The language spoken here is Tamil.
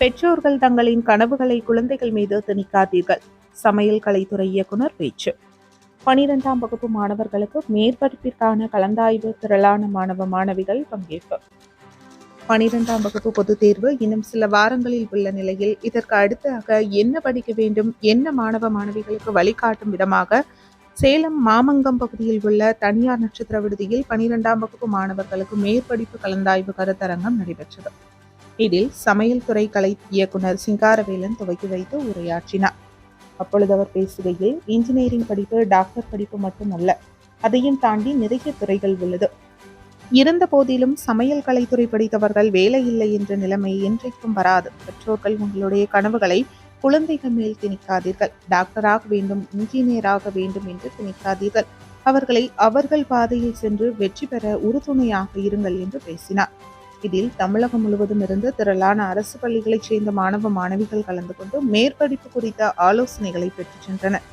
பெற்றோர்கள் தங்களின் கனவுகளை குழந்தைகள் மீது திணிக்காதீர்கள். சமையல் கலைத்துறை இயக்குனர் பேச்சு. பனிரெண்டாம் வகுப்பு மாணவர்களுக்கு மேற்படிப்பிற்கான கலந்தாய்வு திரளான மாணவ மாணவிகள் பங்கேற்பு. பனிரெண்டாம் வகுப்பு பொதுத் தேர்வு இன்னும் சில வாரங்களில் உள்ள நிலையில் இதற்கு அடுத்தாக என்ன படிக்க வேண்டும் என்ன மாணவ மாணவிகளுக்கு வழிகாட்டும் விதமாக சேலம் மாமங்கம் பகுதியில் உள்ள தனியார் நட்சத்திர விடுதியில் பனிரெண்டாம் வகுப்பு மாணவர்களுக்கு மேற்படிப்பு கலந்தாய்வு கருத்தரங்கம் நடைபெற்றது. இதில் சமையல் துறை கலை இயக்குனர் சிங்காரவேலன் துவக்கி வைத்து உரையாற்றினார். அப்பொழுது அவர் பேசுகையில் இன்ஜினியரிங் படிப்பு டாக்டர் படிப்பு மட்டுமல்ல அதையும் தாண்டி நிறைய துறைகள் உள்ளது. இருந்த போதிலும் சமையல் கலைத்துறை படித்தவர்கள் வேலை இல்லை என்ற நிலைமை என்றைக்கும் வராது. பெற்றோர்கள் உங்களுடைய கனவுகளை குழந்தைகள் மேல் திணிக்காதீர்கள். டாக்டராக வேண்டும் இன்ஜினியராக வேண்டும் என்று திணிக்காதீர்கள். அவர்களை அவர்கள் பாதையில் சென்று வெற்றி பெற உறுதுணையாக இருங்கள் என்று பேசினார். இதில் தமிழகம் முழுவதும் இருந்து திரளான அரசு பள்ளிகளைச் சேர்ந்த மாணவ மாணவிகள் கலந்து கொண்டு மேற்படிப்பு குறித்த ஆலோசனைகளை பெற்றுச் சென்றனர்.